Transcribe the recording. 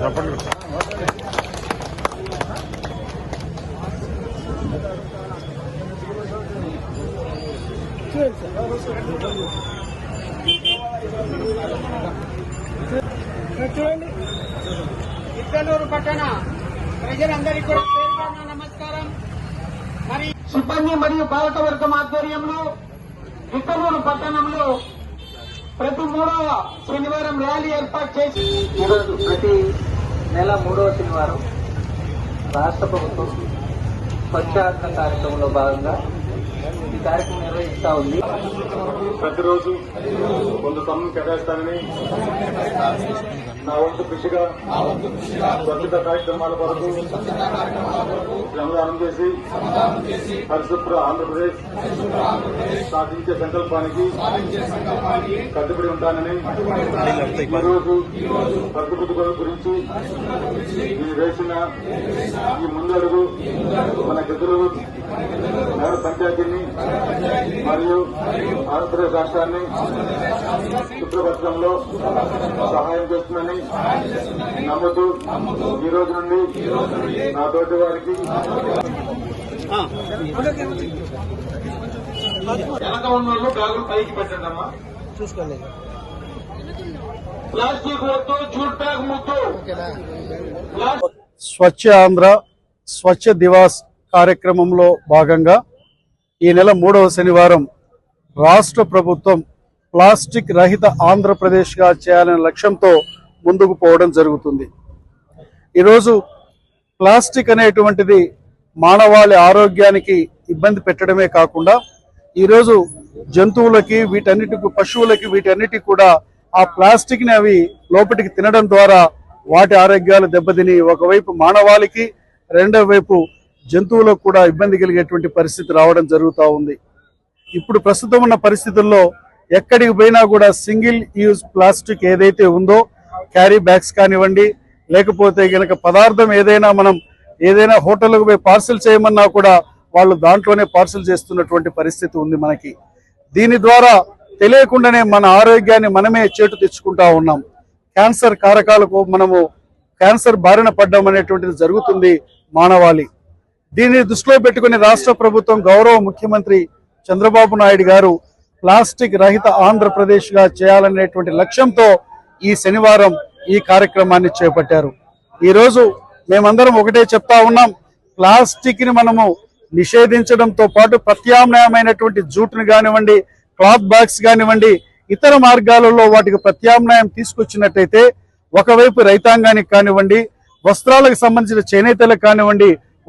చెప్పండి. చూడండి సార్ ఇద్దలూరు పట్టణ ప్రజలందరికీ కూడా పేరు పేరున నమస్కారం. మరి సిబ్బంది మరియు పాలక వర్గం ఆధ్వర్యంలో ఇక్కడూరు పట్టణంలో ప్రతి మూడవ శనివారం ర్యాలీ ఏర్పాటు చేసి ఈరోజు ప్రతి నెల మూడవ శనివారం రాష్ట్ర ప్రభుత్వం స్వచ్ఛాంత కార్యక్రమంలో భాగంగా ఈ కార్యక్రమం నిర్వహిస్తా ఉంది. ప్రతిరోజు కొంత సమయం కేటాయిస్తానని నా వంతు కృషిగా స్వచ్ఛత కార్యక్రమాల కొరకు శ్రమదానం చేసి పరిశుభ్ర ఆంధ్రప్రదేశ్ సాధించే సంకల్పానికి కట్టుబడి ఉంటానని ఈరోజు పరిశుభ్రత గురించి మీరు వేసిన ఈ ముందడుగు మన గదులు నగర పంచాయతీని మరియు ఆంధ్రప్రదేశ్ రాష్ట్రాన్ని శుభ్రపరచడంలో సహాయం చేస్తుందని నమ్ముతూ ఈ రోజు నుండి నా తోటి వారికి వెనక ఉన్న వాళ్ళు బ్యాగులు పైకి పెట్టండి అమ్మా. చూసుకోండి. ప్లాస్టిక్ వద్దు జూట్ బ్యాగ్ ముద్దు. స్వచ్ఛ ఆంధ్ర స్వచ్ఛ దివాస్ కార్యక్రమంలో భాగంగా ఈ నెల మూడవ శనివారం రాష్ట్ర ప్రభుత్వం ప్లాస్టిక్ రహిత ఆంధ్రప్రదేశ్గా చేయాలనే లక్ష్యంతో ముందుకు పోవడం జరుగుతుంది. ఈరోజు ప్లాస్టిక్ అనేటువంటిది మానవాళి ఆరోగ్యానికి ఇబ్బంది పెట్టడమే కాకుండా ఈరోజు జంతువులకి వీటన్నిటికి పశువులకి వీటన్నిటికి కూడా ఆ ప్లాస్టిక్ని అవి లోపలికి తినడం ద్వారా వాటి ఆరోగ్యాలు దెబ్బతిని. ఒకవైపు మానవాళికి రెండో వైపు జంతువులకు కూడా ఇబ్బంది కలిగేటువంటి పరిస్థితి రావడం జరుగుతూ ఉంది. ఇప్పుడు ప్రస్తుతం ఉన్న పరిస్థితుల్లో ఎక్కడికి పోయినా కూడా సింగిల్ యూజ్ ప్లాస్టిక్ ఏదైతే ఉందో క్యారీ బ్యాగ్స్ కానివ్వండి లేకపోతే కనుక పదార్థం ఏదైనా మనం ఏదైనా హోటల్కి పోయి పార్సిల్ చేయమన్నా కూడా వాళ్ళు దాంట్లోనే పార్సిల్ చేస్తున్నటువంటి పరిస్థితి ఉంది మనకి. దీని ద్వారా తెలియకుండానే మన ఆరోగ్యాన్ని మనమే చేటు తెచ్చుకుంటా ఉన్నాం. క్యాన్సర్ కారకాలకు మనము క్యాన్సర్ బారిన పడ్డం అనేటువంటిది జరుగుతుంది మానవాళి. దీన్ని దృష్టిలో పెట్టుకుని రాష్ట్ర ప్రభుత్వం గౌరవ ముఖ్యమంత్రి చంద్రబాబు నాయుడు గారు ప్లాస్టిక్ రహిత ఆంధ్రప్రదేశ్గా చేయాలనేటువంటి లక్ష్యంతో ఈ శనివారం ఈ కార్యక్రమాన్ని చేపట్టారు. ఈరోజు మేమందరం ఒకటే చెప్తా ఉన్నాం ప్లాస్టిక్ని మనము నిషేధించడంతో పాటు ప్రత్యామ్నాయమైనటువంటి జూట్ను కానివ్వండి క్లాత్ బ్యాగ్స్ కానివ్వండి ఇతర మార్గాలలో వాటికి ప్రత్యామ్నాయం తీసుకొచ్చినట్టయితే ఒకవైపు రైతాంగానికి కానివ్వండి వస్త్రాలకు సంబంధించిన చేనేతలకు కానివ్వండి